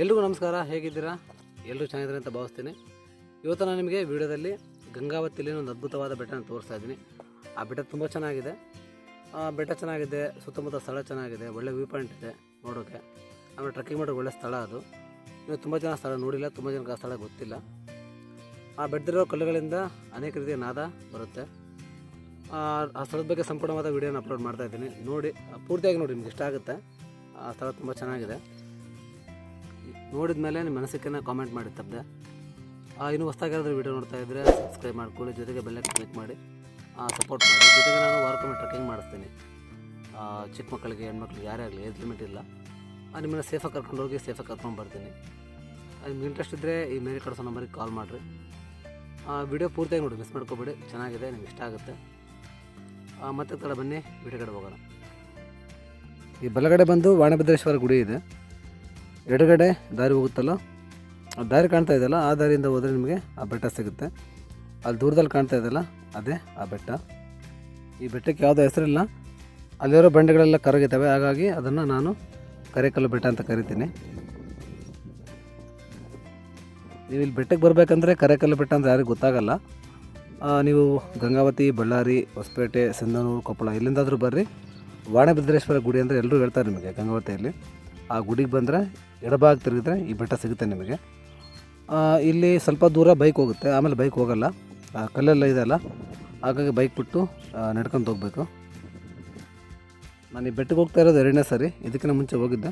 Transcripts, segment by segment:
ಎಲ್ರಿಗೂ ನಮಸ್ಕಾರ, ಹೇಗಿದ್ದೀರಾ? ಎಲ್ಲರೂ ಚೆನ್ನಾಗಿದ್ದಾರೆ ಅಂತ ಭಾವಿಸ್ತೀನಿ. ಇವತ್ತು ನಾನು ನಿಮಗೆ ವಿಡಿಯೋದಲ್ಲಿ ಗಂಗಾವತಿಯಲ್ಲಿ ಒಂದು ಅದ್ಭುತವಾದ ಬೆಟ್ಟನ ತೋರಿಸ್ತಾ ಇದ್ದೀನಿ. ಆ ಬೆಟ್ಟ ತುಂಬ ಚೆನ್ನಾಗಿದೆ. ಆ ಬೆಟ್ಟ ಚೆನ್ನಾಗಿದೆ, ಸುತ್ತಮುತ್ತ ಸ್ಥಳ ಚೆನ್ನಾಗಿದೆ, ಒಳ್ಳೆ ವ್ಯೂ ಪಾಯಿಂಟ್ ಇದೆ ನೋಡೋಕ್ಕೆ ಆಮೇಲೆ ಟ್ರೆಕ್ಕಿಂಗ್ ಮಾಡೋಕ್ಕೆ ಒಳ್ಳೆ ಸ್ಥಳ ಅದು. ನೀವು ತುಂಬ ಜನ ಸ್ಥಳ ನೋಡಿಲ್ಲ, ತುಂಬ ಜನಕ್ಕೆ ಆ ಸ್ಥಳ ಗೊತ್ತಿಲ್ಲ. ಆ ಬೆಟ್ಟದಿರೋ ಕಲ್ಲುಗಳಿಂದ ಅನೇಕ ರೀತಿಯ ನಾದ ಬರುತ್ತೆ. ಆ ಆ ಸ್ಥಳದ ಬಗ್ಗೆ ಸಂಪೂರ್ಣವಾದ ವಿಡಿಯೋನ ಅಪ್ಲೋಡ್ ಮಾಡ್ತಾ ಇದ್ದೀನಿ. ನೋಡಿ, ಪೂರ್ತಿಯಾಗಿ ನೋಡಿ, ನಿಮ್ಗೆ ಇಷ್ಟ ಆಗುತ್ತೆ. ಆ ಸ್ಥಳ ತುಂಬ ಚೆನ್ನಾಗಿದೆ. ನೋಡಿದ ಮೇಲೆ ನಿಮ್ಮ ಮನಸ್ಸಿಗೆ ಕಾಮೆಂಟ್ ಮಾಡಿ ತಪ್ಪದೆ? ಇನ್ನು ಹೊಸ್ದಾಗಿ ಯಾರಾದರೂ ವಿಡಿಯೋ ನೋಡ್ತಾ ಇದ್ದರೆ ಸಬ್ಸ್ಕ್ರೈಬ್ ಮಾಡ್ಕೊಳ್ಳಿ ಜೊತೆಗೆ ಬೆಲ್ಲಕ್ಕೆ ಕ್ಲಿಕ್ ಮಾಡಿ ಸಪೋರ್ಟ್ ಮಾಡಿ. ಜೊತೆಗೆ ನಾನು ವಾರಕ್ಕೊಮ್ಮೆ ಟ್ರೆಕ್ಕಿಂಗ್ ಮಾಡಿಸ್ತೀನಿ. ಚಿಕ್ಕ ಮಕ್ಕಳಿಗೆ, ಹೆಣ್ಮಕ್ಳಿಗೆ, ಯಾರೇ ಆಗಲಿ ಏಜ್ ಲಿಮಿಟ್ ಇಲ್ಲ. ನಿಮ್ಮನ್ನು ಸೇಫಾಗಿ ಕರ್ಕೊಂಡು ಹೋಗಿ ಸೇಫಾಗಿ ಕರ್ಕೊಂಡು ಬರ್ತೀನಿ. ನಿಮ್ಗೆ ಇಂಟ್ರೆಸ್ಟ್ ಇದ್ದರೆ ಈ ಮೇರಿ ಕಳಿಸೋ ನಂಬರಿಗೆ ಕಾಲ್ ಮಾಡಿರಿ. ವಿಡಿಯೋ ಪೂರ್ತಿಯಾಗಿ ನೋಡಿ ಮಿಸ್ ಮಾಡ್ಕೊಬೇಡಿ. ಚೆನ್ನಾಗಿದೆ, ನಿಮ್ಗೆ ಇಷ್ಟ ಆಗುತ್ತೆ. ಮತ್ತೆ ತಡ ಬನ್ನಿ ಕಡೆ ಹೋಗೋಣ. ಈ ಬಲಗಡೆ ಬಂದು ವಾಣಭದ್ರೇಶ್ವರ ಗುಡಿ ಇದೆ. ಎಡಗಡೆ ದಾರಿ ಹೋಗುತ್ತಲ್ಲ, ಆ ದಾರಿ ಕಾಣ್ತಾ ಇದೆಯಲ್ಲ, ಆ ದಾರಿಯಿಂದ ಹೋದರೆ ನಿಮಗೆ ಆ ಬೆಟ್ಟ ಸಿಗುತ್ತೆ. ಅಲ್ಲಿ ದೂರದಲ್ಲಿ ಕಾಣ್ತಾ ಇದೆಯಲ್ಲ, ಅದೇ ಆ ಬೆಟ್ಟ. ಈ ಬೆಟ್ಟಕ್ಕೆ ಯಾವುದೋ ಹೆಸರಿಲ್ಲ. ಅಲ್ಲಿರೋ ಬಂಡೆಗಳೆಲ್ಲ ಕರಗಿದ್ದಾವೆ, ಹಾಗಾಗಿ ಅದನ್ನು ನಾನು ಕರೆಕಲ್ಲು ಬೆಟ್ಟ ಅಂತ ಕರಿತೀನಿ. ನೀವು ಇಲ್ಲಿ ಬೆಟ್ಟಕ್ಕೆ ಬರಬೇಕಂದ್ರೆ ಕರೆಕಲ್ಲು ಬೆಟ್ಟ ಅಂತ ಯಾರಿಗೂ ಗೊತ್ತಾಗಲ್ಲ. ನೀವು ಗಂಗಾವತಿ, ಬಳ್ಳಾರಿ, ಹೊಸಪೇಟೆ, ಸಿಂಧನೂರು, ಕೊಪ್ಪಳ ಎಲ್ಲಿಂದಾದರೂ ಬರ್ರಿ. ವಾಣಭದ್ರೇಶ್ವರ ಗುಡಿ ಅಂದರೆ ಎಲ್ಲರೂ ಹೇಳ್ತಾರೆ ನಿಮಗೆ ಗಂಗಾವತಿಯಲ್ಲಿ. ಆ ಗುಡಿಗೆ ಬಂದರೆ ಎಡಭಾಗ ತಿರುಗಿದ್ರೆ ಈ ಬೆಟ್ಟ ಸಿಗುತ್ತೆ ನಿಮಗೆ. ಇಲ್ಲಿ ಸ್ವಲ್ಪ ದೂರ ಬೈಕ್ ಹೋಗುತ್ತೆ. ಆಮೇಲೆ ಬೈಕ್ ಹೋಗಲ್ಲ. ಕಲ್ಲೆಲ್ಲ ಇದೆಯಲ್ಲ ಹಾಗಾಗಿ ಬೈಕ್ ಬಿಟ್ಟು ನಡ್ಕೊಂಡು ಹೋಗಬೇಕು. ನಾನು ಈ ಬೆಟ್ಟಕ್ಕೆ ಹೋಗ್ತಾ ಇರೋದು ಎರಡನೇ ಸರಿ. ಇದಕ್ಕಿಂತ ಮುಂಚೆ ಹೋಗಿದ್ದೆ.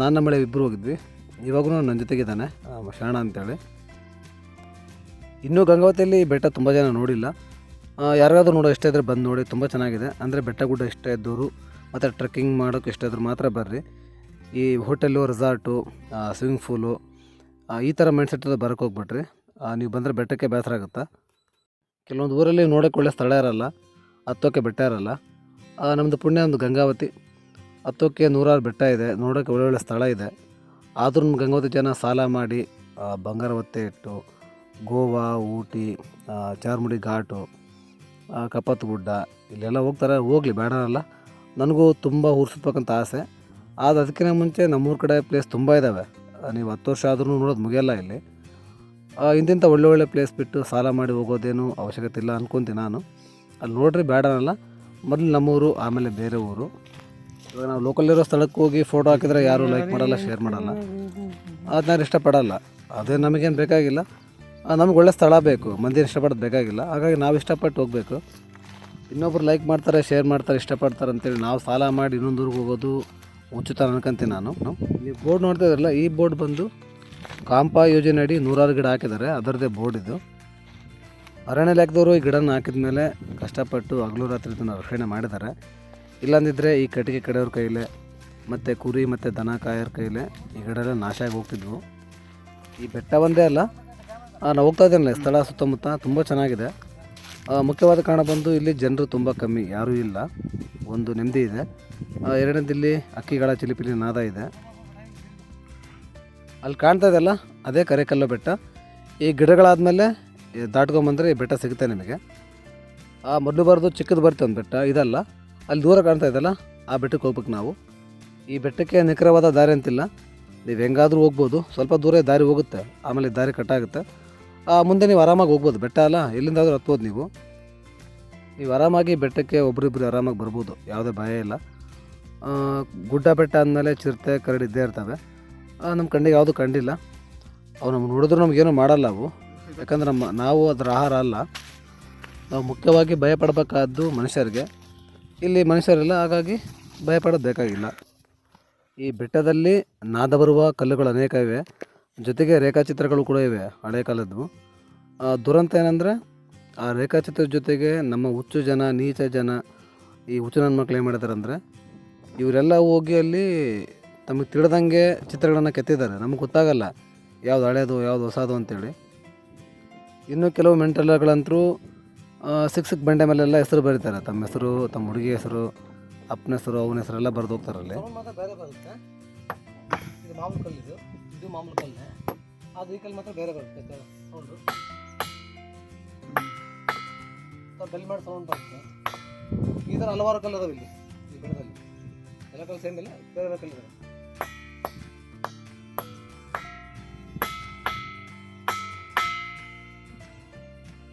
ನಾನು ನಮ್ಮ ಮಳೆ ಇಬ್ಬರು ಹೋಗಿದ್ವಿ. ಇವಾಗೂ ನನ್ನ ಜೊತೆಗಿದ್ದಾನೆ ಶರಣ ಅಂತೇಳಿ. ಇನ್ನೂ ಗಂಗಾವತಿಯಲ್ಲಿ ಬೆಟ್ಟ ತುಂಬ ಜನ ನೋಡಿಲ್ಲ. ಯಾರಾದರೂ ನೋಡೋ ಇಷ್ಟ ಇದ್ದರೆ ಬಂದು ನೋಡಿ. ತುಂಬ ಚೆನ್ನಾಗಿದೆ. ಅಂದರೆ ಬೆಟ್ಟ ಗುಡ್ಡ ಇಷ್ಟ ಇದ್ದವರು ಮತ್ತು ಟ್ರೆಕ್ಕಿಂಗ್ ಮಾಡೋಕ್ಕೆ ಇಷ್ಟ ಮಾತ್ರ ಬರ್ರಿ. ಈ ಹೋಟೆಲು, ರೆಸಾರ್ಟು ಸ್ವಿಮ್ಮಿಂಗ್ ಫೂಲು ಈ ಥರ ಮೈಂಡ್ ಸೆಟ್ ಬರೋಕ್ಕೆ ಹೋಗ್ಬಿಟ್ರಿ. ನೀವು ಬಂದರೆ ಬೆಟ್ಟಕ್ಕೆ ಬೇಸರ ಆಗುತ್ತೆ? ಕೆಲವೊಂದು ಊರಲ್ಲಿ ನೋಡೋಕ್ಕೆ ಒಳ್ಳೆ ಸ್ಥಳ ಇರೋಲ್ಲ ಹತ್ತೋಕ್ಕೆ ಬೆಟ್ಟ ಇರೋಲ್ಲ. ನಮ್ಮದು ಪುಣ್ಯ ಒಂದು ಗಂಗಾವತಿ. ಹತ್ತೋಕ್ಕೆ ನೂರಾರು ಬೆಟ್ಟ ಇದೆ ನೋಡೋಕ್ಕೆ ಒಳ್ಳೊಳ್ಳೆ ಸ್ಥಳ ಇದೆ. ಆದ್ರೂ ನಮ್ಮ ಗಂಗಾವತಿ ಜನ ಸಾಲ ಮಾಡಿ ಬಂಗಾರ ಒತ್ತೆ ಇಟ್ಟು, ಗೋವಾ, ಊಟಿ ಚಾರ್ಮುಡಿ ಘಾಟು ಕಪ್ಪತ್ತು ಗುಡ್ಡ, ಇಲ್ಲೆಲ್ಲ ಹೋಗ್ತಾರೆ. ಹೋಗಲಿ, ಬೇಡ ಅಲ್ಲ ನನಗೂ ತುಂಬ ಊರು ಆಸೆ. ಆದ್ರೆ ಅದಕ್ಕಿಂತ ಮುಂಚೆ ನಮ್ಮೂರ ಕಡೆ ಪ್ಲೇಸ್ ತುಂಬ ಇದ್ದಾವೆ ನೀವು ಹತ್ತು ವರ್ಷ ಆದ್ರೂ ನೋಡೋದು ಮುಗಿಯಲ್ಲ ಇಲ್ಲಿ. ಇಂತಿಂಥ ಒಳ್ಳೆ ಒಳ್ಳೆ ಪ್ಲೇಸ್ ಬಿಟ್ಟು ಸಾಲ ಮಾಡಿ ಹೋಗೋದೇನು ಅವಶ್ಯಕತೆ ಇಲ್ಲ ಅಂದ್ಕೊಂತೀನಿ ನಾನು. ಅಲ್ಲಿ ನೋಡ್ರಿ ಬೇಡ ಅನ್ನಲ್ಲ. ಮೊದಲು ನಮ್ಮೂರು, ಆಮೇಲೆ ಬೇರೆ ಊರು. ಇವಾಗ ನಾವು ಲೋಕಲ್ಲಿರೋ ಸ್ಥಳಕ್ಕೆ ಹೋಗಿ ಫೋಟೋ ಹಾಕಿದ್ರೆ ಯಾರೂ ಲೈಕ್ ಮಾಡಲ್ಲ ಶೇರ್ ಮಾಡಲ್ಲ. ಅದನ್ನ ಇಷ್ಟಪಡಲ್ಲ. ಅದೇ ನಮಗೇನು ಬೇಕಾಗಿಲ್ಲ. ನಮ್ಗೆ ಒಳ್ಳೆ ಸ್ಥಳ ಬೇಕು. ಮಂದಿ ಇಷ್ಟಪಡೋದು ಬೇಕಾಗಿಲ್ಲ. ಹಾಗಾಗಿ ನಾವು ಇಷ್ಟಪಟ್ಟು ಹೋಗಬೇಕು. ಇನ್ನೊಬ್ರು ಲೈಕ್ ಮಾಡ್ತಾರೆ ಶೇರ್ ಮಾಡ್ತಾರೆ, ಇಷ್ಟಪಡ್ತಾರೆ ಅಂತೇಳಿ ನಾವು ಸಾಲ ಮಾಡಿ ಇನ್ನೊಂದು ಊರಿಗೆ ಹೋಗೋದು ಉಚಿತ ಅನ್ಕೊಂತೀನಿ ನಾನು. ನೀವು ಬೋರ್ಡ್ ನೋಡ್ತಾ ಇದ್ರಲ್ಲ, ಈ ಬೋರ್ಡ್ ಬಂದು ಕಾಂಪಾ ಯೋಜನೆ ಅಡಿ ನೂರಾರು ಗಿಡ ಹಾಕಿದ್ದಾರೆ, ಅದರದ್ದೇ ಬೋರ್ಡ್ ಇದು. ಅರಣ್ಯ ಇಲಾಖೆದವರು ಈ ಗಿಡನ ಹಾಕಿದ ಮೇಲೆ ಕಷ್ಟಪಟ್ಟು ಹಗಲು ರಾತ್ರಿ ಇದನ್ನು ರಕ್ಷಣೆ ಮಾಡಿದ್ದಾರೆ. ಇಲ್ಲಾಂದಿದ್ದರೆ ಈ ಕಟ್ಟಿಗೆ ಕಡೆಯವ್ರ ಕೈಲೇ, ಮತ್ತು ಕುರಿ ಮತ್ತು ದನ ಕಾಯೋರ ಕೈಲೇ ಈ ಗಿಡ ಎಲ್ಲ ನಾಶ ಆಗಿ ಹೋಗ್ತಿದ್ವು. ಈ ಬೆಟ್ಟ ಒಂದೇ ಅಲ್ಲ ನಾನು ಹೋಗ್ತಾ ಇದ್ದೇನಲ್ಲ ಸ್ಥಳ ಸುತ್ತಮುತ್ತ, ತುಂಬ ಚೆನ್ನಾಗಿದೆ. ಮುಖ್ಯವಾದ ಕಾರಣ ಬಂದು ಇಲ್ಲಿ ಜನರು ತುಂಬ ಕಮ್ಮಿ, ಯಾರೂ ಇಲ್ಲ. ಒಂದು ನೆಮ್ಮದಿ ಇದೆ. ಎರಡನೇದಿಲ್ಲಿ ಅಕ್ಕಿಗಳ ಚಿಲಿಪಿಲಿ ನಾದ ಇದೆ. ಅಲ್ಲಿ ಕಾಣ್ತಾ ಇದೆಲ್ಲ ಅದೇ ಕರೆಕಲ್ಲು ಬೆಟ್ಟ. ಈ ಗಿಡಗಳಾದಮೇಲೆ ದಾಟ್ಕೊಂಬಂದರೆ ಈ ಬೆಟ್ಟ ಸಿಗುತ್ತೆ ನಿಮಗೆ. ಆ, ಮೊದಲು ಬರೋದು ಚಿಕ್ಕದು ಬರುತ್ತೆ ಒಂದು ಬೆಟ್ಟ, ಇದಲ್ಲ. ಅಲ್ಲಿ ದೂರ ಕಾಣ್ತಾ ಇದೆಯಲ್ಲ ಆ ಬೆಟ್ಟಕ್ಕೆ ಹೋಗ್ಬೇಕು ನಾವು. ಈ ಬೆಟ್ಟಕ್ಕೆ ನಿಖರವಾದ ದಾರಿ ಅಂತಿಲ್ಲ. ನೀವು ಹೆಂಗಾದರೂ ಹೋಗ್ಬೋದು, ಸ್ವಲ್ಪ ದೂರ ದಾರಿ ಹೋಗುತ್ತೆ, ಆಮೇಲೆ ದಾರಿ ಕಟ್ಟಾಗುತ್ತೆ. ಮುಂದೆ ನೀವು ಆರಾಮಾಗಿ ಹೋಗ್ಬೋದು, ಬೆಟ್ಟ ಅಲ್ಲ? ಎಲ್ಲಿಂದಾದರೂ ಹತ್ಬೋದು ನೀವು. ನೀವು ಆರಾಮಾಗಿ ಬೆಟ್ಟಕ್ಕೆ ಒಬ್ರಿಬ್ರು ಆರಾಮಾಗಿ ಬರ್ಬೋದು, ಯಾವುದೇ ಭಯ ಇಲ್ಲ. ಗುಡ್ಡ ಬೆಟ್ಟ ಅಂದಮೇಲೆ ಚಿರತೆ, ಕರಡಿ ಇದ್ದೇ ಇರ್ತವೆ. ನಮ್ಮ ಕಣ್ಣಿಗೆ ಯಾವುದು ಕಂಡಿಲ್ಲ. ಅವು ನಮ್ಗೆ ನೋಡಿದ್ರು ನಮಗೇನು ಮಾಡಲ್ಲ ಅವು. ಯಾಕಂದ್ರೆ ನಮ್ಮ, ನಾವು ಅದರ ಆಹಾರ ಅಲ್ಲ. ನಾವು ಮುಖ್ಯವಾಗಿ ಭಯಪಡಬೇಕಾದ್ದು ಮನುಷ್ಯರಿಗೆ. ಇಲ್ಲಿ ಮನುಷ್ಯರಿಲ್ಲ ಹಾಗಾಗಿ ಭಯಪಡೋದು ಬೇಕಾಗಿಲ್ಲ. ಈ ಬೆಟ್ಟದಲ್ಲಿ ನಾದ ಬರುವ ಕಲ್ಲುಗಳು ಅನೇಕ ಇವೆ. ಜೊತೆಗೆ ರೇಖಾಚಿತ್ರಗಳು ಕೂಡ ಇವೆ ಹಳೆ ಕಾಲದ್ದು. ದುರಂತ ಏನಂದರೆ ಆ ರೇಖಾಚಿತ್ರದ ಜೊತೆಗೆ ನಮ್ಮ ಹುಚ್ಚು ಜನ, ನೀಚ ಜನ, ಈ ಹುಚ್ಚು ನನ್ನ ಮಕ್ಳು ಏನು ಮಾಡಿದ್ದಾರೆ ಅಂದರೆ ಇವರೆಲ್ಲ ಹೋಗಿ ಅಲ್ಲಿ ತಮಗೆ ತಿಳಿದಂಗೆ ಚಿತ್ರಗಳನ್ನು ಕೆತ್ತಿದ್ದಾರೆ. ನಮಗೆ ಗೊತ್ತಾಗಲ್ಲ ಯಾವ್ದು ಹಳೇದು, ಯಾವ್ದು ಹೊಸದು ಅಂತೇಳಿ. ಇನ್ನು ಕೆಲವು ಮೆಂಟಲ್ಗಳಂತರೂ ಸಿಕ್ ಸಿಕ್ ಬಂಡೆ ಮೇಲೆಲ್ಲ ಹೆಸರು ಬರೀತಾರೆ. ತಮ್ಮ ಹೆಸರು, ತಮ್ಮ ಹುಡುಗಿ ಹೆಸರು, ಅಪ್ಪನ ಹೆಸರು, ಅವನ ಹೆಸರೆಲ್ಲ ಬರೆದು ಹೋಗ್ತಾರೆ ಅಲ್ಲಿ. ಬೇರೆ ಬರುತ್ತೆ. ಇದು ಮಾಮೂಲು ಕಲ್ಲು ಅದು ಈ ಮಾತ್ರ ಬೇರೆ ಬರುತ್ತೆ. ಸೌಂಡು. ಬೆಲ್ ಮಾಡಿ ಸೌಂಡ್ ಬರುತ್ತೆ ಈ ಥರ ಹಲವಾರು ಕಲ್ ಅದಾವೆ ಇಲ್ಲಿ, ಈ ಬೆಳೆದಲ್ಲಿ ಎಲ್ಲ ಸೇಮ್ ಇಲ್ಲ, ಬೇರೆ ಬೇರೆ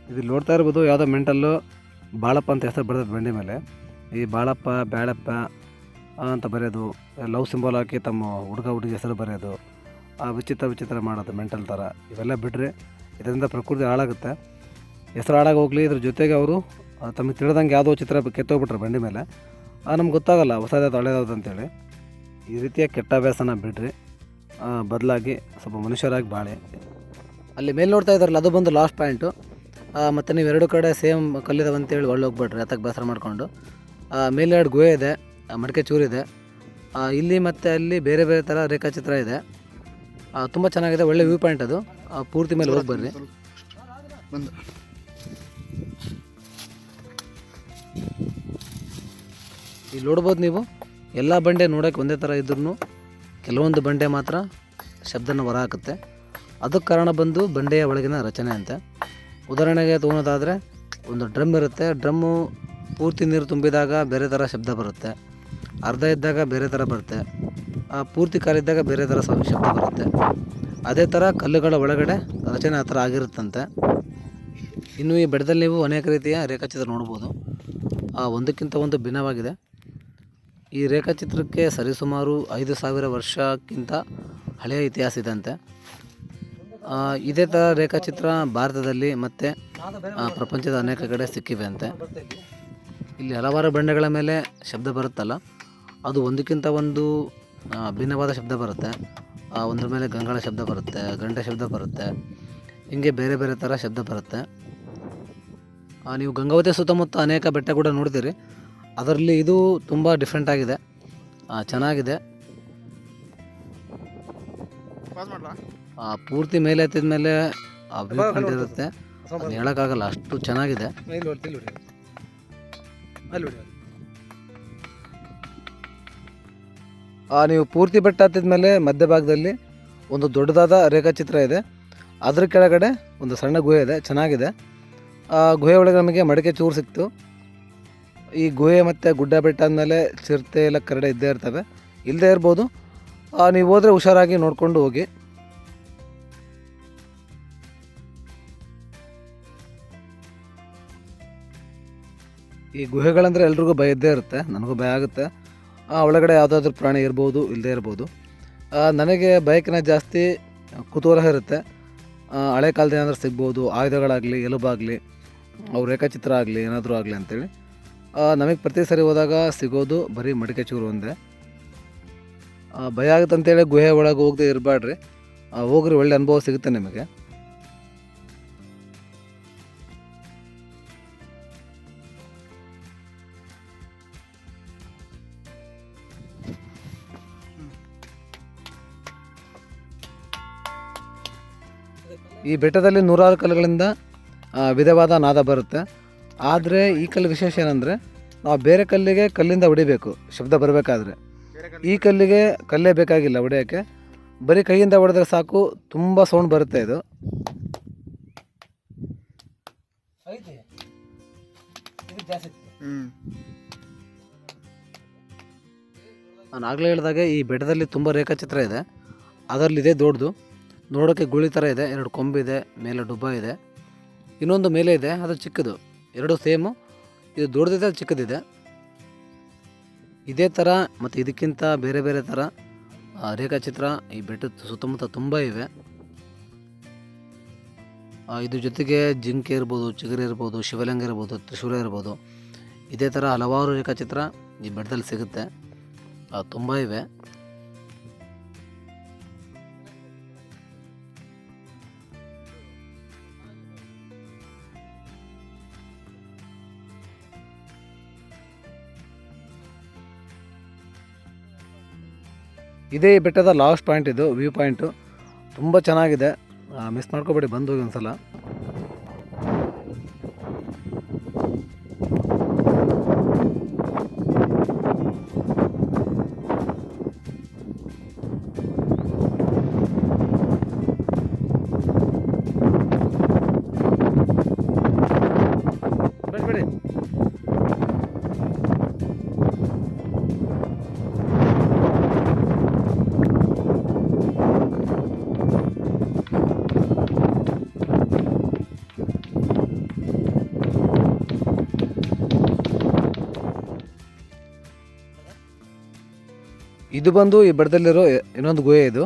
ಇದು ನೋಡ್ತಾ ಇರ್ಬೋದು ಯಾವುದೋ ಮೆಂಟಲ್ಲು ಬಾಳಪ್ಪ ಅಂತ ಹೆಸರು ಬರೆದ ಬಂಡಿ ಮೇಲೆ. ಈ ಬಾಳಪ್ಪ, ಬ್ಯಾಳಪ್ಪ ಅಂತ ಬರೆಯೋದು ಲವ್ ಸಿಂಬಲ್ ಹಾಕಿ ತಮ್ಮ ಹುಡುಗ ಹುಡುಗಿ ಹೆಸರು ಬರೆಯೋದು ವಿಚಿತ್ರ ವಿಚಿತ್ರ ಮಾಡೋದು ಮೆಂಟಲ್ ಥರ ಇವೆಲ್ಲ ಬಿಟ್ಟರೆ ಇದರಿಂದ ಪ್ರಕೃತಿ ಹಾಳಾಗುತ್ತೆ. ಹೆಸರು ಹಾಳಾಗಿ ಹೋಗಲಿ, ಇದ್ರ ಜೊತೆಗೆ ಅವರು ತಮಗೆ ತಿಳಿದಂಗೆ ಯಾವುದೋ ಚಿತ್ರ ಕೆತ್ತೋಗ್ಬಿಟ್ರೆ ಬಂಡಿ ಮೇಲೆ. ನಮ್ಗೆ ಗೊತ್ತಾಗಲ್ಲ ಹೊಸದಾದ ಹಳೇದಾದ ಅಂತೇಳಿ. ಈ ರೀತಿಯ ಕೆಟ್ಟ ಅಭ್ಯಾಸನ ಬಿಡ್ರಿ. ಬದಲಾಗಿ ಸ್ವಲ್ಪ ಮನುಷ್ಯರಾಗಿ ಬಾಳೆ. ಅಲ್ಲಿ ಮೇಲೆ ನೋಡ್ತಾ ಇದ್ದಾರಲ್ಲ, ಅದು ಬಂದು ಲಾಸ್ಟ್ ಪಾಯಿಂಟು ಮತ್ತು ನೀವು ಎರಡು ಕಡೆ ಸೇಮ್ ಕಲ್ಲಿದಾವೆ ಅಂತೇಳಿ ಒಳ್ಳೆ ಹೋಗ್ಬೇಡ್ರಿ ಅದಕ್ಕೆ ಬೇಸರ ಮಾಡಿಕೊಂಡು. ಮೇಲೆ ಎರಡು ಗುಹೆ ಇದೆ ಮಡಿಕೆ ಚೂರಿದೆ ಇಲ್ಲಿ ಮತ್ತು ಅಲ್ಲಿ ಬೇರೆ ಬೇರೆ ಥರ ರೇಖಾಚಿತ್ರ ಇದೆ. ತುಂಬ ಚೆನ್ನಾಗಿದೆ, ಒಳ್ಳೆ ವ್ಯೂ ಪಾಯಿಂಟ್ ಅದು. ಪೂರ್ತಿ ಮೇಲೆ ಹೋಗಿ ಬರ್ರಿ. ಇಲ್ಲಿ ನೋಡ್ಬೋದು ನೀವು? ಎಲ್ಲ ಬಂಡೆ ನೋಡೋಕ್ಕೆ ಒಂದೇ ಥರ ಇದ್ರೂ ಕೆಲವೊಂದು ಬಂಡೆ ಮಾತ್ರ ಶಬ್ದನ ಹೊರ ಹಾಕುತ್ತೆ ಅದಕ್ಕೆ ಕಾರಣ ಬಂದು ಬಂಡೆಯ ಒಳಗಿನ ರಚನೆ ಅಂತೆ. ಉದಾಹರಣೆಗೆ ತೊಗೊಳೋದಾದರೆ ಒಂದು ಡ್ರಮ್ ಇರುತ್ತೆ. ಡ್ರಮ್ಮು ಪೂರ್ತಿ ನೀರು ತುಂಬಿದಾಗ ಬೇರೆ ಥರ ಶಬ್ದ ಬರುತ್ತೆ. ಅರ್ಧ ಇದ್ದಾಗ ಬೇರೆ ಥರ ಬರುತ್ತೆ. ಆ ಪೂರ್ತಿ ಕಾಲಿದ್ದಾಗ ಬೇರೆ ಥರ ಶಬ್ದ ಬರುತ್ತೆ. ಅದೇ ಥರ ಕಲ್ಲುಗಳ ಒಳಗಡೆ ರಚನೆ ಆ ಥರ ಆಗಿರುತ್ತಂತೆ. ಇನ್ನು ಈ ಬೆಟ್ಟದಲ್ಲಿ ನೀವು ಅನೇಕ ರೀತಿಯ ರೇಖಾಚಿತ್ರ ನೋಡ್ಬೋದು. ಆ ಒಂದಕ್ಕಿಂತ ಒಂದು ಭಿನ್ನವಾಗಿದೆ. ಈ ರೇಖಾಚಿತ್ರಕ್ಕೆ ಸರಿಸುಮಾರು ಐದು ಸಾವಿರ ವರ್ಷಕ್ಕಿಂತ ಹಳೆಯ ಇತಿಹಾಸ ಇದೆ ಅಂತೆ ಆ, ಇದೇ ಥರ ರೇಖಾಚಿತ್ರ ಭಾರತದಲ್ಲಿ ಮತ್ತು ಪ್ರಪಂಚದ ಅನೇಕ ಕಡೆ ಸಿಕ್ಕಿವೆ ಅಂತೆ. ಇಲ್ಲಿ ಹಲವಾರು ಬಂಡೆಗಳ ಮೇಲೆ ಶಬ್ದ ಬರುತ್ತಲ್ಲ ಅದು ಒಂದಕ್ಕಿಂತ ಒಂದು ಭಿನ್ನವಾದ ಶಬ್ದ ಬರುತ್ತೆ. ಒಂದ್ರ ಮೇಲೆ ಗಂಗಳ ಶಬ್ದ ಬರುತ್ತೆ ಗಂಟೆ ಶಬ್ದ ಬರುತ್ತೆ ಹಿಂಗೆ ಬೇರೆ ಬೇರೆ ಥರ ಶಬ್ದ ಬರುತ್ತೆ. ನೀವು ಗಂಗಾವತಿ ಸುತ್ತಮುತ್ತ ಅನೇಕ ಬೆಟ್ಟ ಕೂಡ ನೋಡ್ತೀರಿ ಅದರಲ್ಲಿ ಇದು ತುಂಬ ಡಿಫ್ರೆಂಟ್ ಆಗಿದೆ. ಚೆನ್ನಾಗಿದೆ. ಪೂರ್ತಿ ಮೇಲೆ ಎತ್ತಿದ ಮೇಲೆ ವ್ಯೂ ಪಾಯಿಂಟ್ ಇರುತ್ತೆ. ಅದು ಹೇಳೋಕ್ಕಾಗಲ್ಲ ಅಷ್ಟು ಚೆನ್ನಾಗಿದೆ. ನೀವು ಪೂರ್ತಿ ಬೆಟ್ಟ ಹತ್ತಿದ ಮೇಲೆ ಮಧ್ಯಭಾಗದಲ್ಲಿ ಒಂದು ದೊಡ್ಡದಾದ ರೇಖಾಚಿತ್ರ ಇದೆ. ಅದ್ರ ಕೆಳಗಡೆ ಒಂದು ಸಣ್ಣ ಗುಹೆ ಇದೆ ಚೆನ್ನಾಗಿದೆ. ಆ ಗುಹೆ ಒಳಗೆ ನಮಗೆ ಮಡಿಕೆ ಚೂರು ಸಿಕ್ತು. ಈ ಗುಹೆ ಮತ್ತು ಗುಡ್ಡ ಬೆಟ್ಟ ಮೇಲೆ ಚಿರತೆ ಎಲ್ಲ ಕರಡೆ ಇದ್ದೇ ಇರ್ತವೆ. ಇಲ್ಲದೇ ಇರ್ಬೋದು. ನೀವು ಹೋದರೆ ಹುಷಾರಾಗಿ ನೋಡಿಕೊಂಡು ಹೋಗಿ. ಈ ಗುಹೆಗಳಂದರೆ ಎಲ್ರಿಗೂ ಭಯ ಇದ್ದೇ ಇರುತ್ತೆ. ನನಗೂ ಭಯ ಆಗುತ್ತೆ. ಒಳಗಡೆ ಯಾವುದಾದ್ರೂ ಪ್ರಾಣಿ ಇರ್ಬೋದು ಇಲ್ಲದೇ ಇರ್ಬೋದು. ನನಗೆ ಬೈಕ್ನ ಜಾಸ್ತಿ ಕುತೂಹಲ ಇರುತ್ತೆ. ಹಳೆ ಕಾಲದ ಏನಾದರೂ ಸಿಗ್ಬೋದು, ಆಯುಧಗಳಾಗಲಿ, ಎಲುಬಾಗಲಿ, ಅವ್ರ ರೇಖಾಚಿತ್ರ ಆಗಲಿ, ಏನಾದರೂ ಆಗಲಿ ಅಂತೇಳಿ. ನಮಗೆ ಪ್ರತಿ ಸರಿ ಹೋದಾಗ ಸಿಗೋದು ಬರೀ ಮಡಿಕೆ ಚೂರು ಒಂದೇ. ಭಯ ಆಗುತ್ತೆ ಅಂತೇಳಿ ಗುಹೆ ಒಳಗೆ ಹೋಗದೆ ಇರಬೇಡ್ರಿ ಹೋಗ್ರಿ, ಒಳ್ಳೆ ಅನುಭವ ಸಿಗುತ್ತೆ ನಿಮಗೆ. ಈ ಬೆಟ್ಟದಲ್ಲಿ ನೂರಾರು ಕಲ್ಲುಗಳಿಂದ ವಿಧವಾದ ನಾದ ಬರುತ್ತೆ. ಆದರೆ ಈ ಕಲ್ಲು ವಿಶೇಷ ಏನಂದರೆ ನಾವು ಬೇರೆ ಕಲ್ಲಿಗೆ ಕಲ್ಲಿಂದ ಹೊಡಿಬೇಕು ಶಬ್ದ ಬರಬೇಕಾದ್ರೆ. ಈ ಕಲ್ಲಿಗೆ ಕಲ್ಲೇ ಬೇಕಾಗಿಲ್ಲ ಹೊಡೆಯೋಕ್ಕೆ. ಬರೀ ಕೈಯಿಂದ ಹೊಡೆದ್ರೆ ಸಾಕು ತುಂಬ ಸೌಂಡ್ ಬರುತ್ತೆ ಇದು. ನಾನು ಆಗಲೇ ಹೇಳಿದಾಗೆ ಈ ಬೆಟ್ಟದಲ್ಲಿ ತುಂಬ ರೇಖಾಚಿತ್ರ ಇದೆ. ಅದರಲ್ಲಿ ಇದೇ ದೊಡ್ಡದು. ನೋಡೋಕ್ಕೆ ಗುಳಿ ಥರ ಇದೆ. ಎರಡು ಕೊಂಬಿದೆ ಮೇಲೆ ಡುಬ್ಬ ಇದೆ. ಇನ್ನೊಂದು ಮೇಲೆ ಇದೆ ಅದು ಚಿಕ್ಕದು. ಎರಡು ಸೇಮು. ಇದು ದೊಡ್ಡದಿದೆ ಚಿಕ್ಕದಿದೆ. ಇದೇ ಥರ ಮತ್ತು ಇದಕ್ಕಿಂತ ಬೇರೆ ಬೇರೆ ಥರ ರೇಖಾಚಿತ್ರ ಈ ಬೆಟ್ಟದ ಸುತ್ತಮುತ್ತ ತುಂಬ ಇವೆ. ಆ, ಇದ್ರ ಜೊತೆಗೆ ಜಿಂಕೆ ಇರ್ಬೋದು ಚಿಗರಿ ಇರ್ಬೋದು ಶಿವಲಿಂಗ ಇರ್ಬೋದು ತ್ರಿಶೂಲ ಇರ್ಬೋದು ಇದೇ ಥರ ಹಲವಾರು ರೇಖಾಚಿತ್ರ ಈ ಬೆಟ್ಟದಲ್ಲಿ ಸಿಗುತ್ತೆ. ತುಂಬ ಇವೆ. ಇದೇ ಬೆಟ್ಟದ ಲಾಸ್ಟ್ ಪಾಯಿಂಟ್ ಇದು ವ್ಯೂ ಪಾಯಿಂಟು ತುಂಬ ಚೆನ್ನಾಗಿದೆ. ಮಿಸ್ ಮಾಡ್ಕೋಬೇಡಿ, ಬಂದು ಹೋಗಿ ಒಂದ್ಸಲ. ಬೇಡಿ ಇದು ಬಂದು ಈ ಬೆಟ್ಟದಲ್ಲಿರೋ ಇನ್ನೊಂದು ಗುಹೆ ಇದು.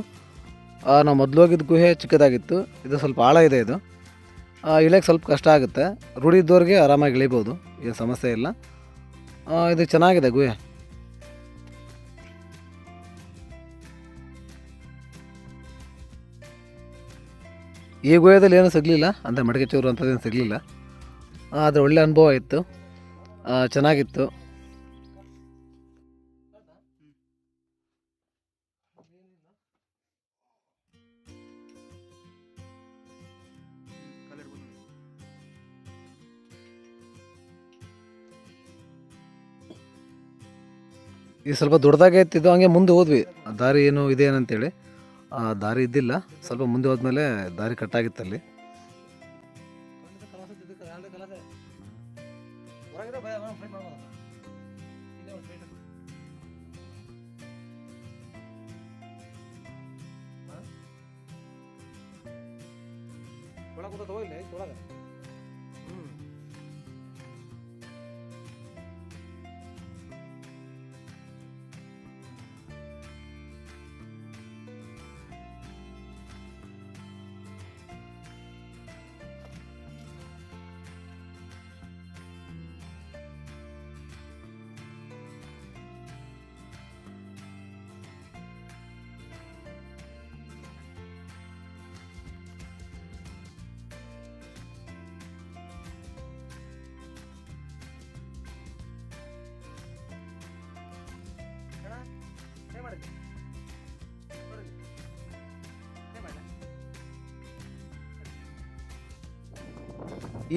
ನಾವು ಮೊದಲು ಹೋಗಿದ್ದ ಗುಹೆ ಚಿಕ್ಕದಾಗಿತ್ತು. ಇದು ಸ್ವಲ್ಪ ಆಳ ಇದೆ ಇದು. ಇಳಿಯೋಕ್ಕೆ ಸ್ವಲ್ಪ ಕಷ್ಟ ಆಗುತ್ತೆ. ರೂಢಿ ಇದ್ದವ್ರಿಗೆ ಆರಾಮಾಗಿ ಇಳಿಬೋದು. ಏನು ಸಮಸ್ಯೆ ಇಲ್ಲ. ಇದು ಚೆನ್ನಾಗಿದೆ ಗುಹೆ. ಈ ಗುಹೆದಲ್ಲಿ ಏನೂ ಸಿಗಲಿಲ್ಲ. ಅಂದರೆ ಮಡಿಕೆ ಚೂರು ಅಂಥದ್ದೇನು ಸಿಗಲಿಲ್ಲ. ಆದರೆ ಒಳ್ಳೆ ಅನುಭವ ಇತ್ತು. ಚೆನ್ನಾಗಿತ್ತು. ಇದು ಸ್ವಲ್ಪ ದೊಡ್ಡದಾಗೆ ಇತ್ತಿದ್ದು ಹಂಗೆ ಮುಂದೆ ಹೋದ್ವಿ. ದಾರಿ ಏನು ಇದೆ ಏನಂತೇಳಿ, ಆ ದಾರಿ ಇದ್ದಿಲ್ಲ. ಸ್ವಲ್ಪ ಮುಂದೆ ಹೋದ್ಮೇಲೆ ದಾರಿ ಕಟ್ಟಾಗಿತ್ತಲ್ಲಿ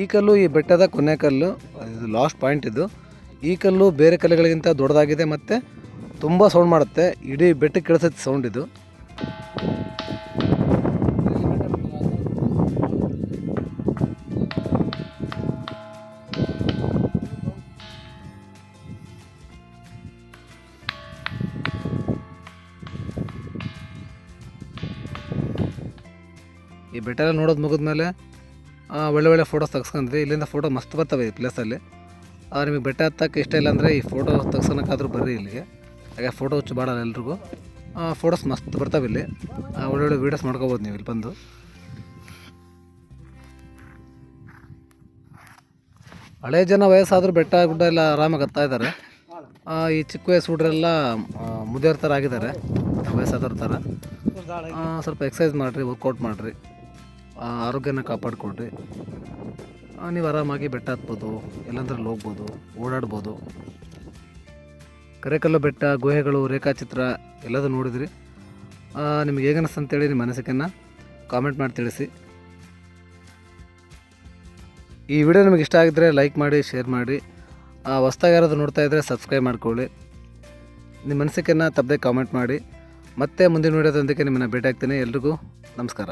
ಈ ಕಲ್ಲು, ಈ ಬೆಟ್ಟದ ಕೊನೆ ಕಲ್ಲು, ಇದು ಲಾಸ್ಟ್ ಪಾಯಿಂಟ್ ಇದು. ಈ ಕಲ್ಲು ಬೇರೆ ಕಲ್ಲುಗಳಿಗಿಂತ ದೊಡ್ಡದಾಗಿದೆ ಮತ್ತು ತುಂಬ ಸೌಂಡ್ ಮಾಡುತ್ತೆ. ಇಡೀ ಬೆಟ್ಟಕ್ಕೆ ಕೇಳಿಸುತ್ತೆ ಸೌಂಡ್ ಇದು. ಈ ಬೆಟ್ಟ ನೋಡೋದು ಮುಗಿದ್ಮೇಲೆ ಒಳ್ಳೆ ಒಳ್ಳೆ ಫೋಟೋಸ್ ತೆಗ್ಸ್ಕೊಂಡ್ವಿ ಇಲ್ಲಿಂದ ಫೋಟೋ ಮಸ್ತ್ ಬರ್ತವೆ ಈ ಪ್ಲೇಸಲ್ಲಿ ನಿಮಗೆ ಬೆಟ್ಟ ಹತ್ತಕ್ಕೆ ಇಷ್ಟ ಇಲ್ಲ ಅಂದರೆ ಈ ಫೋಟೋ ತೆಗ್ಸೋಣಕ್ಕಾದ್ರೂ ಬರ್ರಿ ಇಲ್ಲಿಗೆ. ಹಾಗೆ ಫೋಟೋ ಹುಚ್ಚು ಬಾಡಲ್ಲ ಎಲ್ರಿಗೂ. ಫೋಟೋಸ್ ಮಸ್ತ್ ಬರ್ತಾವೆ ಇಲ್ಲಿ. ಒಳ್ಳೊಳ್ಳೆ ವೀಡಿಯೋಸ್ ಮಾಡ್ಕೋಬೋದು ನೀವು ಇಲ್ಲಿ ಬಂದು. ಹಳೆ ಜನ ವಯಸ್ಸಾದರೂ ಬೆಟ್ಟ, ಗುಡ್ಡ ಎಲ್ಲ ಆರಾಮಾಗಿ ಹತ್ತಾ ಇದ್ದಾರೆ. ಈ ಚಿಕ್ಕ ವಯಸ್ಸು ಹುಡ್ರೆಲ್ಲ ಮುದಿಯೋರ್ ಥರ ಆಗಿದ್ದಾರೆ ವಯಸ್ಸಾದವ್ರ ಥರ. ಸ್ವಲ್ಪ ಎಕ್ಸಸೈಸ್ ಮಾಡಿರಿ ವರ್ಕೌಟ್ ಮಾಡಿರಿ. ಆರೋಗ್ಯನ ಕಾಪಾಡಿಕೊಡ್ರಿ ನೀವು ಆರಾಮಾಗಿ ಬೆಟ್ಟ ಹತ್ಬೋದು, ಎಲ್ಲಂದ್ರಲ್ಲಿ ಹೋಗ್ಬೋದು, ಓಡಾಡ್ಬೋದು. ಕರೆಕಲ್ಲು ಬೆಟ್ಟ, ಗುಹೆಗಳು, ರೇಖಾಚಿತ್ರ ಎಲ್ಲದೂ ನೋಡಿದ್ರಿ? ನಿಮ್ಗೆ ಹೇಗೆ ಅನಿಸ್ತು ಅಂತೇಳಿ ನಿಮ್ಮ ಮನಸ್ಸಿಗೆನ್ನ ಕಾಮೆಂಟ್ ಮಾಡಿ ತಿಳಿಸಿ. ಈ ವಿಡಿಯೋ ನಿಮಗೆ ಇಷ್ಟ ಆಗಿದ್ದರೆ ಲೈಕ್ ಮಾಡಿ ಶೇರ್ ಮಾಡಿ. ಹೊಸ್ದಾಗಿ ಯಾರಾದರೂ ನೋಡ್ತಾ ಇದ್ದರೆ ಸಬ್ಸ್ಕ್ರೈಬ್ ಮಾಡ್ಕೊಳ್ಳಿ. ನಿಮ್ಮ ಮನಸ್ಸಿಗೆನ್ನ ತಪ್ಪದೆ ಕಾಮೆಂಟ್ ಮಾಡಿ. ಮತ್ತೆ ಮುಂದಿನ ವಿಡಿಯೋದೊಂದಿಗೆ ನಿಮ್ಮನ್ನು ಭೇಟಿ ಆಗ್ತೀನಿ ಎಲ್ರಿಗೂ ನಮಸ್ಕಾರ.